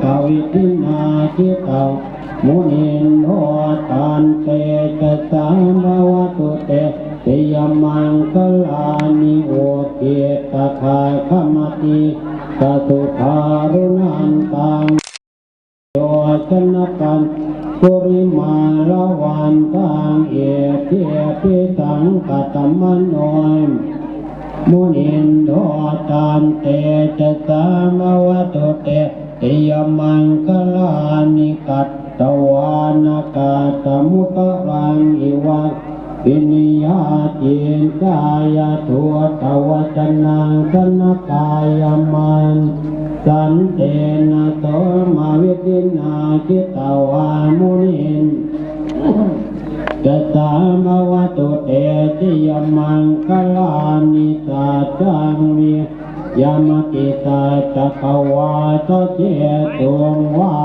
ขวิทินาจิตามุนินโหตันเตจสังภวตุเตติยมังคลานิโอเกตคาขมติสสุภารุนันตังโยชนะกันสุริมาละวันตังเอเทียพิสังกตมโนยมุนินโดตันเตจะสามวตุเต ติยมังคลานิกัตตวานากาตมุตรังอิวัตปินิยาตินกายทัวตวจนังสนกายมันสันเตนะโตมาวิตินาจิตวามุนินจะสามวตุเตติยมังคลานิสาจัง ยามกิตาจักวาตเจตุงวา